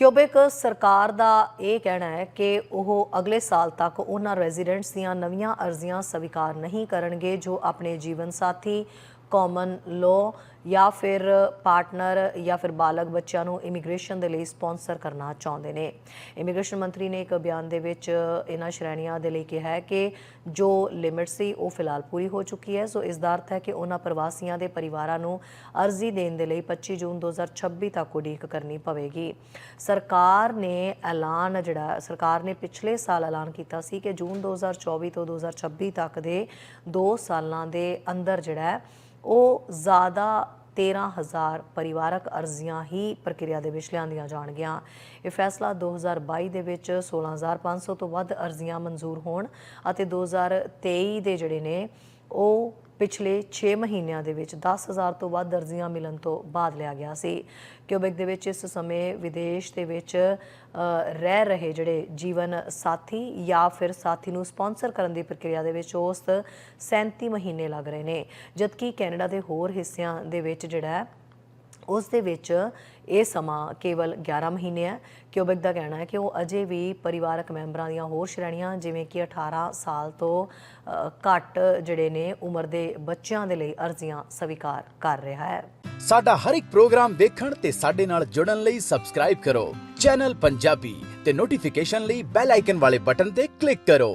Cubic ਸਰਕਾਰ ਦਾ ਇਹ ਕਹਿਣਾ ਹੈ ਕਿ ਉਹ ਅਗਲੇ ਸਾਲ ਤੱਕ ਉਹਨਾਂ ਰੈਜ਼ੀਡੈਂਟਸ ਦੀਆਂ ਨਵੀਆਂ ਅਰਜ਼ੀਆਂ ਸਵੀਕਾਰ ਨਹੀਂ ਕਰਨਗੇ ਜੋ ਆਪਣੇ ਜੀਵਨ ਸਾਥੀ ਕਾਮਨ ਲਾਅ ਜਾਂ ਫਿਰ ਪਾਰਟਨਰ ਜਾਂ ਫਿਰ ਬਾਲਗ ਬੱਚਿਆਂ ਨੂੰ ਇਮੀਗ੍ਰੇਸ਼ਨ ਦੇ ਲਈ ਸਪਾਂਸਰ ਕਰਨਾ ਚਾਹੁੰਦੇ ਨੇ। ਇਮੀਗ੍ਰੇਸ਼ਨ ਮੰਤਰੀ ਨੇ ਇੱਕ ਬਿਆਨ ਦੇ ਵਿੱਚ ਇਹਨਾਂ ਸ਼੍ਰੇਣੀਆਂ ਦੇ ਲਈ ਕਿਹਾ ਹੈ ਕਿ ਜੋ ਲਿਮਿਟ ਸੀ ਉਹ ਫਿਲਹਾਲ ਪੂਰੀ ਹੋ ਚੁੱਕੀ ਹੈ। ਸੋ ਇਸ ਦਾ ਅਰਥ ਹੈ ਕਿ ਉਹਨਾਂ ਪ੍ਰਵਾਸੀਆਂ ਦੇ ਪਰਿਵਾਰਾਂ ਨੂੰ ਅਰਜ਼ੀ ਦੇਣ ਦੇ ਲਈ 25 ਜੂਨ 2026 ਤੱਕ ਉਡੀਕ ਕਰਨੀ ਪਵੇਗੀ। ਸਰਕਾਰ ਨੇ ਐਲਾਨ ਜਿਹੜਾ, ਸਰਕਾਰ ਨੇ ਪਿਛਲੇ ਸਾਲ ਐਲਾਨ ਕੀਤਾ ਸੀ ਕਿ ਜੂਨ 2024 ਤੋਂ 2026 ਤੱਕ ਦੇ 2 ਸਾਲਾਂ ਦੇ ਅੰਦਰ ਜਿਹੜਾ ਉਹ ਜ਼ਿਆਦਾ 13000 ਪਰਿਵਾਰਕ ਅਰਜ਼ੀਆਂ ਹੀ ਪ੍ਰਕਿਰਿਆ ਦੇ ਵਿੱਚ ਲਿਆਂਦੀਆਂ ਜਾਣਗੀਆਂ। ਇਹ ਫੈਸਲਾ 2022 ਦੇ ਵਿੱਚ 16500 ਤੋਂ ਵੱਧ ਅਰਜ਼ੀਆਂ ਮਨਜ਼ੂਰ ਹੋਣ ਅਤੇ 2023 ਦੇ ਜਿਹੜੇ ਨੇ, ਉਹ ਪਿਛਲੇ 6 ਮਹੀਨਿਆਂ ਦੇ ਵਿੱਚ 10000 ਤੋਂ ਵੱਧ ਅਰਜ਼ੀਆਂ ਮਿਲਣ ਤੋਂ ਬਾਅਦ ਲਿਆ ਗਿਆ ਸੀ। ਕਿਊਬਿਕ ਦੇ ਵਿੱਚ ਇਸ ਸਮੇਂ ਵਿਦੇਸ਼ ਦੇ ਵਿੱਚ ਰਹਿ ਰਹੇ ਜਿਹੜੇ ਜੀਵਨ ਸਾਥੀ ਜਾਂ ਫਿਰ ਸਾਥੀ ਨੂੰ ਸਪਾਂਸਰ ਕਰਨ ਦੀ ਪ੍ਰਕਿਰਿਆ ਦੇ ਵਿੱਚ ਉਸ 37 ਮਹੀਨੇ ਲੱਗ ਰਹੇ ਨੇ। ਜਦਕਿ ਕੈਨੇਡਾ ਦੇ ਹੋਰ ਹਿੱਸਿਆਂ ਦੇ ਵਿੱਚ ਜਿਹੜਾ ਉਸ ਦੇ ਵਿੱਚ ਇਹ ਸਮਾਂ ਕੇਵਲ 11 ਮਹੀਨੇ ਹੈ। ਕਿਊਬਿਕ ਦਾ ਕਹਿਣਾ ਹੈ ਕਿ ਉਹ ਅਜੇ ਵੀ ਪਰਿਵਾਰਕ ਮੈਂਬਰਾਂ ਦੀਆਂ ਹੋਰ ਸ਼੍ਰੇਣੀਆਂ, ਜਿਵੇਂ ਕਿ 18 ਸਾਲ ਤੋਂ ਘੱਟ ਜਿਹੜੇ ਨੇ, ਉਮਰ ਦੇ ਬੱਚਿਆਂ ਦੇ ਲਈ ਅਰਜ਼ੀਆਂ ਸਵੀਕਾਰ ਕਰ ਰਿਹਾ ਹੈ। ਸਾਡਾ ਹਰ ਇੱਕ ਪ੍ਰੋਗਰਾਮ ਦੇਖਣ ਤੇ ਸਾਡੇ ਨਾਲ ਜੁੜਨ ਲਈ ਸਬਸਕ੍ਰਾਈਬ ਕਰੋ। ਚੈਨਲ ਪੰਜਾਬੀ ਤੇ ਨੋਟੀਫਿਕੇਸ਼ਨ ਲਈ ਬੈਲ ਆਈਕਨ ਵਾਲੇ ਬਟਨ ਤੇ ਕਲਿੱਕ ਕਰੋ।